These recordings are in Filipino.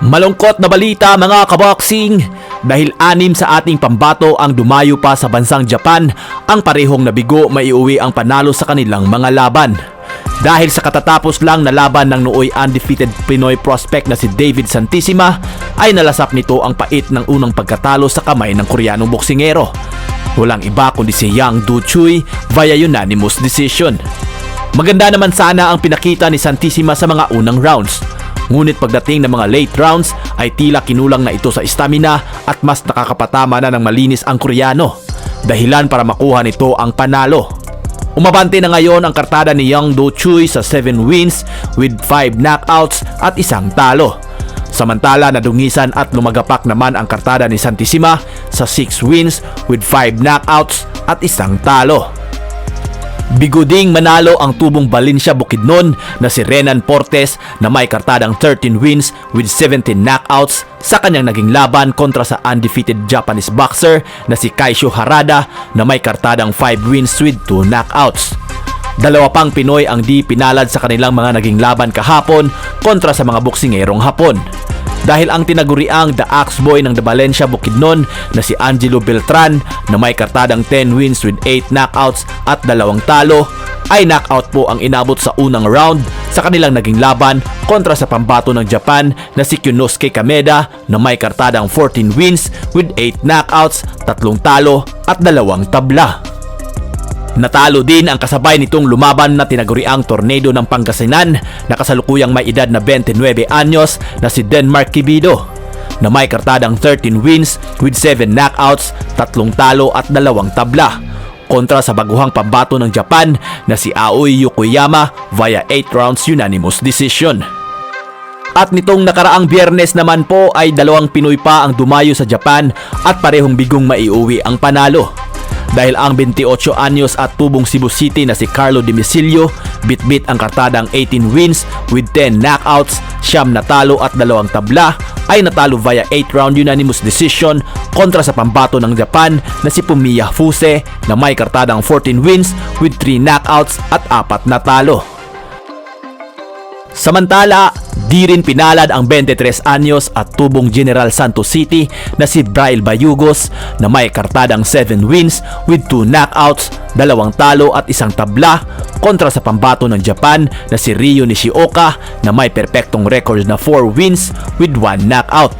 Malungkot na balita mga kaboxing dahil anim sa ating pambato ang dumayo pa sa bansang Japan ang parehong nabigo maiuwi ang panalo sa kanilang mga laban. Dahil sa katatapos lang na laban ng nooy undefeated Pinoy prospect na si David Santissima ay nalasap nito ang pait ng unang pagkatalo sa kamay ng Koreanong boksingero. Walang iba kundi si Yang Du Chui via unanimous decision. Maganda naman sana ang pinakita ni Santissima sa mga unang rounds. Ngunit pagdating ng mga late rounds ay tila kinulang na ito sa stamina at mas nakakapatama na ng malinis ang Koreano. Dahilan para makuha nito ang panalo. Umabante na ngayon ang kartada ni Young Do Choi sa 7 wins with 5 knockouts at isang talo. Samantala nadungisan at lumagapak naman ang kartada ni Santissima sa 6 wins with 5 knockouts at isang talo. Biguding manalo ang tubong Valencia Bukidnon na si Renan Portes na may kartadang 13 wins with 17 knockouts sa kanyang naging laban kontra sa undefeated Japanese boxer na si Kaisho Harada na may kartadang 5 wins with 2 knockouts. Dalawa pang Pinoy ang di pinalad sa kanilang mga naging laban kahapon kontra sa mga boksingerong Hapon. Dahil ang tinaguriang The Axe Boy ng The Valencia Bukidnon na si Angelo Beltran na may kartadang 10 wins with 8 knockouts at dalawang talo ay knockout po ang inabot sa unang round sa kanilang naging laban kontra sa pambato ng Japan na si Kyunosuke Kameda na may kartadang 14 wins with 8 knockouts, tatlong talo at dalawang tabla. Natalo din ang kasabay nitong lumaban na tinaguriang tornado ng Pangasinan na kasalukuyang may edad na 29 anyos na si Denmark Kibido na may kartadang 13 wins with 7 knockouts, tatlong talo at dalawang tabla kontra sa baguhang pambato ng Japan na si Aoi Yokoyama via 8 rounds unanimous decision. At nitong nakaraang biyernes naman po ay dalawang Pinoy pa ang dumayo sa Japan at parehong bigong maiuwi ang panalo dahil ang 28 anyos at tubong Cebu City na si Carlo Dimisilio bitbit ang kartadang 18 wins with 10 knockouts, siyam natalo at dalawang tabla ay natalo via 8 round unanimous decision kontra sa pambato ng Japan na si Pumiya Fuse na may kartadang 14 wins with 3 knockouts at apat na talo. Samantala, di rin pinalad ang 23 anyos at tubong General Santos City na si Braille Bayugos na may kartadang 7 wins with 2 knockouts, dalawang talo at isang tabla kontra sa pambato ng Japan na si Ryo Nishioka na may perpektong record na 4 wins with 1 knockout.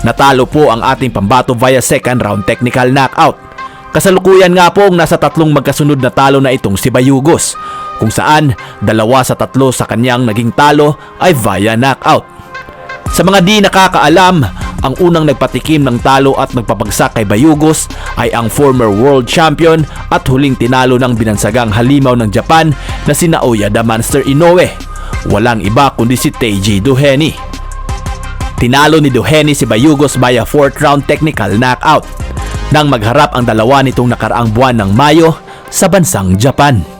Natalo po ang ating pambato via second round technical knockout. Kasalukuyan nga pong nasa tatlong magkasunod na talo na itong si Bayugos, kung saan dalawa sa tatlo sa kanyang naging talo ay via knockout. Sa mga di nakakaalam, ang unang nagpatikim ng talo at nagpapagsak kay Bayugos ay ang former world champion at huling tinalo ng binansagang halimaw ng Japan na si Naoya the Monster Inoue. Walang iba kundi si Teiji Duheni. Tinalo ni Duheni si Bayugos via 4th round technical knockout nang magharap ang dalawa nitong nakaraang buwan ng Mayo sa bansang Japan.